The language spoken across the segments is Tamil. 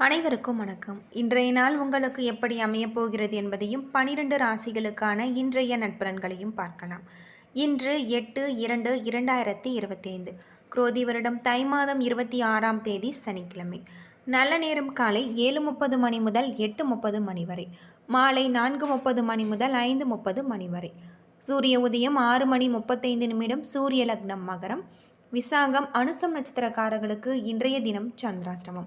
அனைவருக்கும் வணக்கம். இன்றைய நாள் உங்களுக்கு எப்படி அமையப் போகிறது என்பதையும் பனிரெண்டு ராசிகளுக்கான இன்றைய நட்பலன்களையும் பார்க்கலாம். இன்று எட்டு இரண்டு இரண்டாயிரத்தி இருபத்தி ஐந்து குரோதி வருடம் தை மாதம் இருபத்தி ஆறாம் தேதி சனிக்கிழமை. நல்ல நேரம் காலை ஏழு முப்பது மணி முதல் எட்டு முப்பது மணி வரை. மாலை நான்கு முப்பது மணி முதல் ஐந்து முப்பது மணி வரை. சூரிய உதயம் ஆறு மணி முப்பத்தைந்து நிமிடம் சூரிய லக்னம் மகரம். விசாகம் அனுசம் நட்சத்திரக்காரர்களுக்கு இன்றைய தினம் சந்திராசிரமம்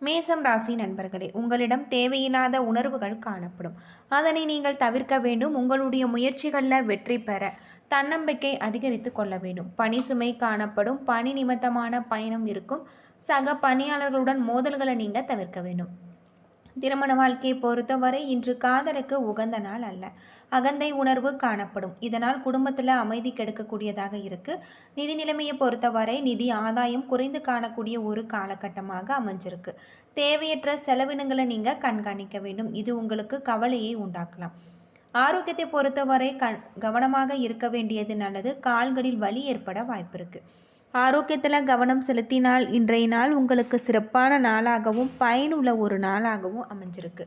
மேசம் ராசி நண்பர்களே உங்களிடம் தேவையில்லாத உணர்வுகள் காணப்படும். அதனை நீங்கள் தவிர்க்க வேண்டும். உங்களுடைய முயற்சிகளில் வெற்றி பெற தன்னம்பிக்கை அதிகரித்து கொள்ள வேண்டும். பணி சுமை காணப்படும். பணி நிமித்தமான பயணம் இருக்கும். சக பணியாளர்களுடன் மோதல்களை நீங்கள் தவிர்க்க வேண்டும். திருமண வாழ்க்கையை பொறுத்தவரை இன்று காதலுக்கு உகந்த நாள் அல்ல. அகந்தை உணர்வு காணப்படும். இதனால் குடும்பத்தில் அமைதி கெடுக்கக்கூடியதாக இருக்கு. நிதி நிலைமையை பொறுத்தவரை நிதி ஆதாயம் குறைந்து காணக்கூடிய ஒரு காலகட்டமாக அமைஞ்சிருக்கு. தேவையற்ற செலவினங்களை நீங்கள் கண்காணிக்க வேண்டும். இது உங்களுக்கு கவலையை உண்டாக்கலாம். ஆரோக்கியத்தை பொறுத்தவரை கண் கவனமாக இருக்க வேண்டியது நல்லது. கால்களில் வலி ஏற்பட வாய்ப்பு இருக்குது ஆரோக்கியத்தில் கவனம் செலுத்தினால் இன்றைய நாள் உங்களுக்கு சிறப்பான நாளாகவும் பயனுள்ள ஒரு நாளாகவும் அமைஞ்சிருக்கு.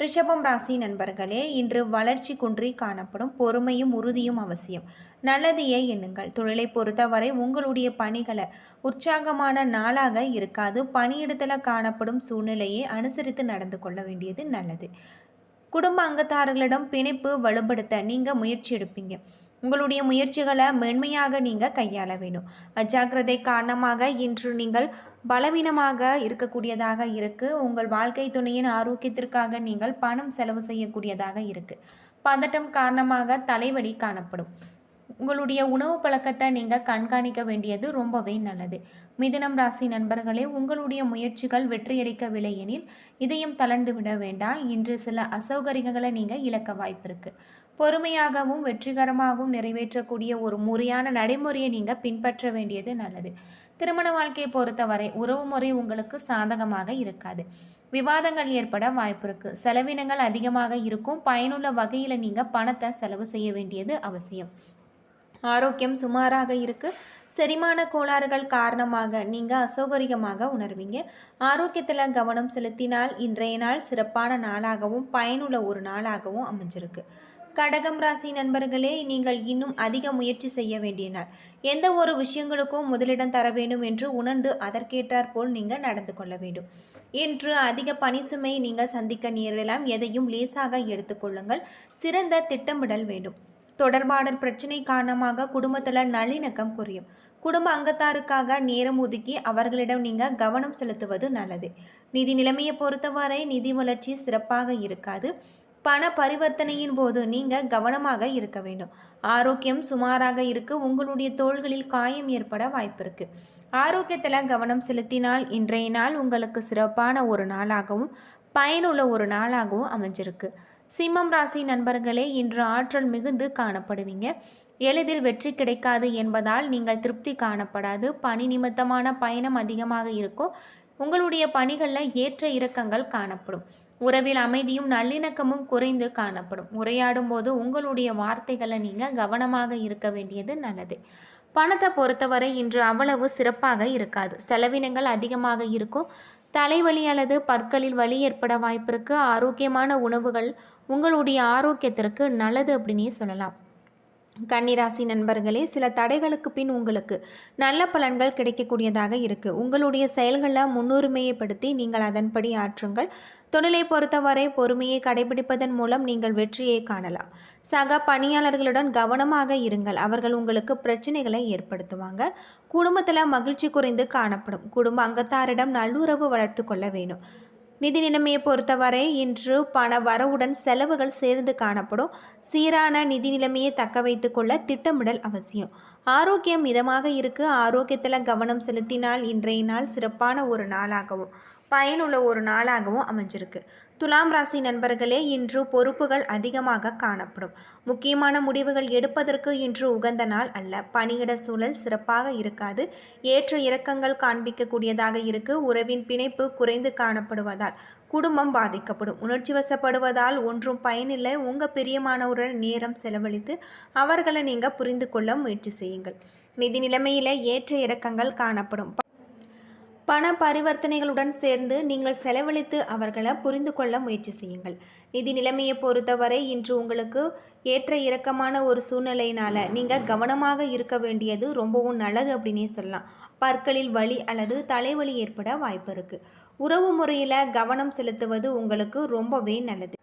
ரிஷபம் ராசி நண்பர்களே இன்று வளர்ச்சி குன்றி காணப்படும். பொறுமையும் உறுதியும் அவசியம். நல்லதையே எண்ணுங்கள். தொழிலை பொறுத்தவரை உங்களுடைய பணிகளை உற்சாகமான நாளாக இருக்காது. பணியிடத்தில் காணப்படும் சூழ்நிலையை அனுசரித்து நடந்து கொள்ள வேண்டியது நல்லது. குடும்ப அங்கத்தார்களிடம் பிணைப்பு வலுப்படுத்த நீங்கள் முயற்சி எடுப்பீங்க. உங்களுடைய முயற்சிகளை மென்மையாக நீங்கள் கையாள வேணும் அஜாக்கிரதை காரணமாக இன்று நீங்கள் பலவீனமாக இருக்கக்கூடியதாக இருக்குது உங்கள் வாழ்க்கை துணையின் ஆரோக்கியத்திற்காக நீங்கள் பணம் செலவு செய்யக்கூடியதாக இருக்குது பதட்டம் காரணமாக தலைவலி காணப்படும். உங்களுடைய உணவு பழக்கத்தை நீங்கள் கண்காணிக்க வேண்டியது ரொம்பவே நல்லது. மிதுனம் ராசி நண்பர்களே உங்களுடைய முயற்சிகள் வெற்றியளிக்கவில்லை எனில் இதயம் தளர்ந்து விட வேண்டாம். இன்று சில அசௌகரியங்களை நீங்கள் இழக்க வாய்ப்பு இருக்குது பொறுமையாகவும் வெற்றிகரமாகவும் நிறைவேற்றக்கூடிய ஒரு முறையான நடைமுறையை நீங்கள் பின்பற்ற வேண்டியது நல்லது. திருமண வாழ்க்கையை பொறுத்தவரை உறவு முறை உங்களுக்கு சாதகமாக இருக்காது. விவாதங்கள் ஏற்பட வாய்ப்பு இருக்கு. செலவினங்கள் அதிகமாக இருக்கும். பயனுள்ள வகையில் நீங்கள் பணத்தை செலவு செய்ய வேண்டியது அவசியம். ஆரோக்கியம் சுமாராக இருக்கு. செரிமான கோளாறுகள் காரணமாக நீங்கள் அசௌகரியமாக உணர்வீங்க. ஆரோக்கியத்தில் கவனம் செலுத்தினால் இன்றைய நாள் சிறப்பான நாளாகவும் பயனுள்ள ஒரு நாளாகவும் அமைஞ்சிருக்கு. கடகம் ராசி நண்பர்களே நீங்கள் இன்னும் அதிக முயற்சி செய்ய வேண்டிய நாள் எந்த ஒரு விஷயங்களுக்கும் முதலிடம் தர வேண்டும் என்று உணர்ந்து அதற்கேற்றார் போல் நீங்கள் நடந்து கொள்ள வேண்டும். இன்று அதிக பணி சுமையை நீங்கள் சந்திக்க நேரலாம் எதையும் லேசாக எடுத்துக்கொள்ளுங்கள் சிறந்த திட்டமிடல் வேண்டும். தொடர்பாடல் பிரச்சனை காரணமாக குடும்பத்தில் நல்லிணக்கம் குறையும். குடும்ப அங்கத்தாருக்காக நேரம் ஒதுக்கி அவர்களிடம் நீங்கள் கவனம் செலுத்துவது நல்லது. நிதி நிலைமையை பொறுத்தவரை நிதி வளர்ச்சி சிறப்பாக இருக்காது. பண பரிவர்த்தனையின் போது நீங்கள் கவனமாக இருக்க வேண்டும். ஆரோக்கியம் சுமாராக இருக்கு. உங்களுடைய தோள்களில் காயம் ஏற்பட வாய்ப்பு ஆரோக்கியத்தில் கவனம் செலுத்தினால் இன்றைய நாள் உங்களுக்கு சிறப்பான ஒரு நாளாகவும் பயனுள்ள ஒரு நாளாகவும் அமைஞ்சிருக்கு. சிம்மம் ராசி நண்பர்களே இன்று ஆற்றல் மிகுந்து காணப்படுவீங்க. எளிதில் வெற்றி கிடைக்காது என்பதால் நீங்கள் திருப்தி காணப்படாது. பணி நிமித்தமான பயணம் அதிகமாக இருக்கும். உங்களுடைய பணிகளில் ஏற்ற இறக்கங்கள் காணப்படும். உறவில் அமைதியும் நல்லிணக்கமும் குறைந்து காணப்படும். உரையாடும் போது உங்களுடைய வார்த்தைகளை நீங்கள் கவனமாக இருக்க வேண்டியது நல்லது. பணத்தை பொறுத்தவரை இன்று அவ்வளவு சிறப்பாக இருக்காது. செலவினங்கள் அதிகமாக இருக்கும். தலைவலி அல்லது பற்களில் வலி ஏற்பட வாய்ப்பிருக்கு ஆரோக்கியமான உணவுகள் உங்களுடைய ஆரோக்கியத்திற்கு நல்லது அப்படின்னே சொல்லலாம். கன்னிராசி நண்பர்களே சில தடைகளுக்கு பின் உங்களுக்கு நல்ல பலன்கள் கிடைக்கக்கூடியதாக இருக்குது உங்களுடைய செயல்களை முன்னுரிமையைப்படுத்தி நீங்கள் அதன்படி ஆற்றுங்கள். தொழிலை பொறுத்தவரை பொறுமையை கடைபிடிப்பதன் மூலம் நீங்கள் வெற்றியை காணலாம். சக பணியாளர்களுடன் கவனமாக இருங்கள். அவர்கள் உங்களுக்கு பிரச்சனைகளை ஏற்படுத்துவாங்க. குடும்பத்தில் மகிழ்ச்சி குறைந்து காணப்படும். குடும்ப அங்கத்தாரிடம் நல்லுறவு வளர்த்து கொள்ள வேணும் நிதி நிலைமையை பொறுத்தவரை இன்று பண வரவுடன் செலவுகள் சேர்ந்து காணப்படும். சீரான நிதி நிலைமையை தக்க வைத்து கொள்ள திட்டமிடல் அவசியம். ஆரோக்கியம் மிதமாக இருக்கு. ஆரோக்கியத்தில் கவனம் செலுத்தினால் இன்றைய நாள் சிறப்பான ஒரு நாளாகவும் பயனுள்ள ஒரு நாளாகவும் அமைஞ்சிருக்கு. துலாம் ராசி நண்பர்களே இன்று பொறுப்புகள் அதிகமாக காணப்படும். முக்கியமான முடிவுகள் எடுப்பதற்கு இன்று உகந்த நாள் அல்ல. பணியிட சூழல் சிறப்பாக இருக்காது. ஏற்ற இறக்கங்கள் காண்பிக்கக்கூடியதாக இருக்கு. உறவின் பிணைப்பு குறைந்து காணப்படுவதால் குடும்பம் பாதிக்கப்படும். உணர்ச்சி வசப்படுவதால் ஒன்றும் பயனில்லை. உங்கள் பிரியமானவருடன் நேரம் செலவழித்து அவர்களை நீங்கள் புரிந்து கொள்ள முயற்சி செய்யுங்கள். நிதி நிலைமையில் ஏற்ற இறக்கங்கள் காணப்படும். பண பரிவர்த்தனைகளுடன் சேர்ந்து நீங்கள் செலவழித்து அவர்களை புரிந்து கொள்ள முயற்சி செய்யுங்கள். நிதி நிலைமையை பொறுத்தவரை இன்று உங்களுக்கு ஏற்ற இறக்கமான ஒரு சூழ்நிலையினால் நீங்கள் கவனமாக இருக்க வேண்டியது ரொம்பவும் நல்லது அப்படின்னே சொல்லலாம். பற்களில் வலி அல்லது தலைவலி ஏற்பட வாய்ப்பு இருக்குது உறவு முறையில் கவனம் செலுத்துவது உங்களுக்கு ரொம்பவே நல்லது.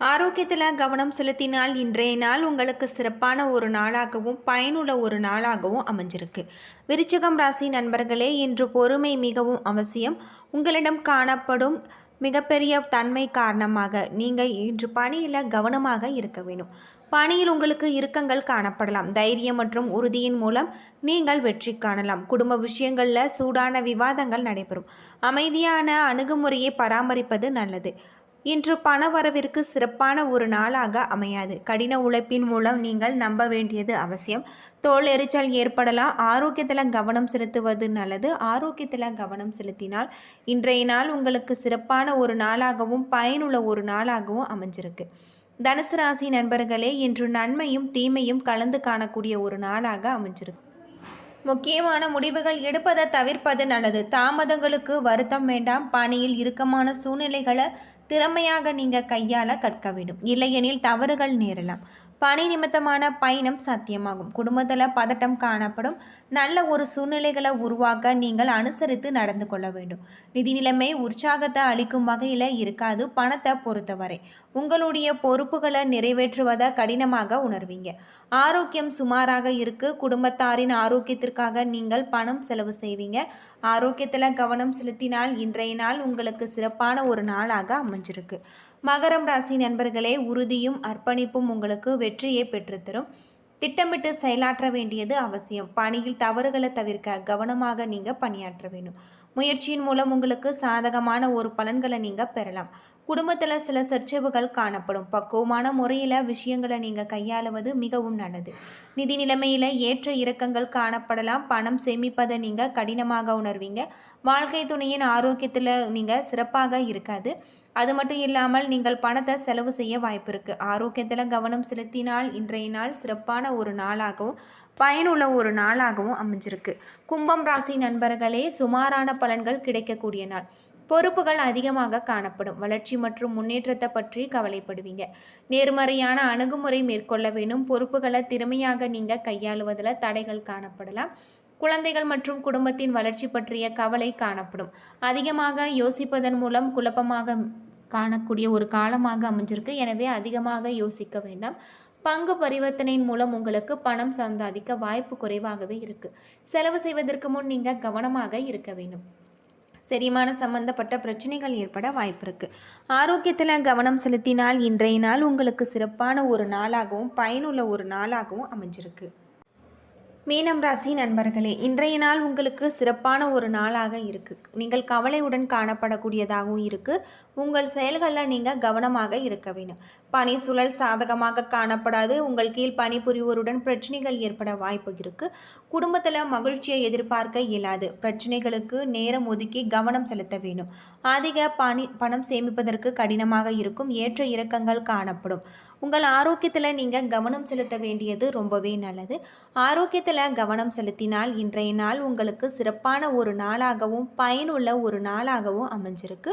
ஆரோக்கியத்தில் கவனம் செலுத்தினால் இன்றைய நாள் உங்களுக்கு சிறப்பான ஒரு நாளாகவும் பயனுள்ள ஒரு நாளாகவும் அமைஞ்சிருக்கு. விருச்சிகம் ராசி நண்பர்களே இன்று பொறுமை மிகவும் அவசியம். உங்களிடம் காணப்படும் மிகப்பெரிய தன்மை காரணமாக நீங்கள் இன்று பணியில் கவனமாக இருக்க வேண்டும். பணியில் உங்களுக்கு இறுக்கங்கள் காணப்படலாம். தைரியம் மற்றும் உறுதியின் மூலம் நீங்கள் வெற்றி காணலாம். குடும்ப விஷயங்களில் சூடான விவாதங்கள் நடைபெறும். அமைதியான அணுகுமுறையை பராமரிப்பது நல்லது. இன்று பண வரவிற்கு சிறப்பான ஒரு நாளாக அமையாது. கடின உழைப்பின் மூலம் நீங்கள் நம்ப வேண்டியது அவசியம். தோல் எரிச்சல் ஏற்படலாம். ஆரோக்கியத்தில் கவனம் செலுத்துவது நல்லது. ஆரோக்கியத்தில் கவனம் செலுத்தினால் இன்றைய நாள் உங்களுக்கு சிறப்பான ஒரு நாளாகவும் பயனுள்ள ஒரு நாளாகவும் அமைஞ்சிருக்கு. தனுசு ராசி நண்பர்களே இன்று நன்மையும் தீமையும் கலந்து காணக்கூடிய ஒரு நாளாக அமைஞ்சிருக்கு. முக்கியமான முடிவுகள் எடுப்பதை தவிர்ப்பது நல்லது. தாமதங்களுக்கு வருத்தம் வேண்டாம். பணியில் இறுக்கமான சூழ்நிலைகளை திறமையாக நீங்கள் கையாள கற்க வேண்டும் இல்லையெனில் தவறுகள் நேரலாம். பணி நிமித்தமான பயணம் சாத்தியமாகும். குடும்பத்தில் பதட்டம் காணப்படும். நல்ல ஒரு சூழ்நிலைகளை உருவாக்க நீங்கள் அனுசரித்து நடந்து கொள்ள வேண்டும். நிதி நிலைமை உற்சாகத்தை அளிக்கும் வகையில் இருக்காது. பணத்தை பொறுத்தவரை உங்களுடைய பொறுப்புகளை நிறைவேற்றுவதை கடினமாக உணர்வீங்க. ஆரோக்கியம் சுமாராக இருக்கு. குடும்பத்தாரின் ஆரோக்கியத்திற்காக நீங்கள் பணம் செலவு செய்வீங்க. ஆரோக்கியத்தில் கவனம் செலுத்தினால் இன்றைய நாள் உங்களுக்கு சிறப்பான ஒரு நாளாக அமைஞ்சிருக்கு. மகரம் ராசி நண்பர்களே உறுதியும் அர்ப்பணிப்பும் உங்களுக்கு வெற்றியை பெற்றுத்தரும். திட்டமிட்டு செயலாற்ற வேண்டியது அவசியம். பணியில் தவறுகளை தவிர்க்க கவனமாக நீங்கள் பணியாற்ற வேண்டும். முயற்சியின் மூலம் உங்களுக்கு சாதகமான ஒரு பலன்களை நீங்கள் பெறலாம். குடும்பத்தில் சில சர்ச்சைவுகள் காணப்படும். பக்குவமான முறையில் விஷயங்களை நீங்கள் கையாளுவது மிகவும் நல்லது. நிதி நிலைமையில் ஏற்ற இறக்கங்கள் காணப்படலாம். பணம் சேமிப்பதை நீங்கள் கடினமாக உணர்வீங்க. வாழ்க்கை துணையின் ஆரோக்கியத்தில் நீங்கள் சிறப்பாக இருக்காது. அது மட்டும் இல்லாமல் நீங்கள் பணத்தை செலவு செய்ய வாய்ப்பு இருக்குது ஆரோக்கியத்தில் கவனம் செலுத்தினால் இன்றைய நாள் சிறப்பான ஒரு நாளாகவும் பயனுள்ள ஒரு நாளாகவும் அமைஞ்சிருக்கு. கும்பம் ராசி நண்பர்களே சுமாரான பலன்கள் கிடைக்கக்கூடிய நாள். பொறுப்புகள் அதிகமாக காணப்படும். வளர்ச்சி மற்றும் முன்னேற்றத்தை பற்றி கவலைப்படுவீங்க. நேர்மறையான அணுகுமுறை மேற்கொள்ள வேண்டும். பொறுப்புகளை திறமையாக நீங்கள் கையாளுவதில் தடைகள் காணப்படலாம். குழந்தைகள் மற்றும் குடும்பத்தின் வளர்ச்சி பற்றிய கவலை காணப்படும். அதிகமாக யோசிப்பதன் மூலம் குழப்பமாக காணக்கூடிய ஒரு காலமாக அமைஞ்சிருக்கு. எனவே அதிகமாக யோசிக்க வேண்டாம். பங்கு பரிவர்த்தனையின் மூலம் உங்களுக்கு பணம் சம்பாதிக்க வாய்ப்பு குறைவாகவே இருக்குது செலவு செய்வதற்கு முன் நீங்கள் கவனமாக இருக்க வேண்டும். செரிமான சம்பந்தப்பட்ட பிரச்சனைகள் ஏற்பட வாய்ப்பு இருக்குது ஆரோக்கியத்தில் கவனம் செலுத்தினால் இன்றைய நாள் உங்களுக்கு சிறப்பான ஒரு நாளாகவும் பயனுள்ள ஒரு நாளாகவும் அமைஞ்சிருக்கு. மீனம் ராசி நண்பர்களே இன்றைய நாள் உங்களுக்கு சிறப்பான ஒரு நாளாக இருக்குது நீங்கள் கவலையுடன் காணப்படக்கூடியதாகவும் இருக்குது உங்கள் செயல்களில் நீங்கள் கவனமாக இருக்க வேண்டும். பனி சூழல் சாதகமாக காணப்படாது. உங்கள் கீழ் பணிபுரிவோருடன் பிரச்சனைகள் ஏற்பட வாய்ப்பு இருக்குது குடும்பத்தில் மகிழ்ச்சியை எதிர்பார்க்க இயலாது. பிரச்சனைகளுக்கு நேரம் ஒதுக்கி கவனம் செலுத்த வேண்டும். அதிக பணி பணம் சேமிப்பதற்கு கடினமாக இருக்கும். ஏற்ற இறக்கங்கள் காணப்படும். உங்கள் ஆரோக்கியத்தில் நீங்கள் கவனம் செலுத்த வேண்டியது ரொம்பவே நல்லது. ஆரோக்கியத்தில் கவனம் செலுத்தினால் இன்றைய நாள் உங்களுக்கு சிறப்பான ஒரு நாளாகவும் பயனுள்ள ஒரு நாளாகவும் அமைஞ்சிருக்கு.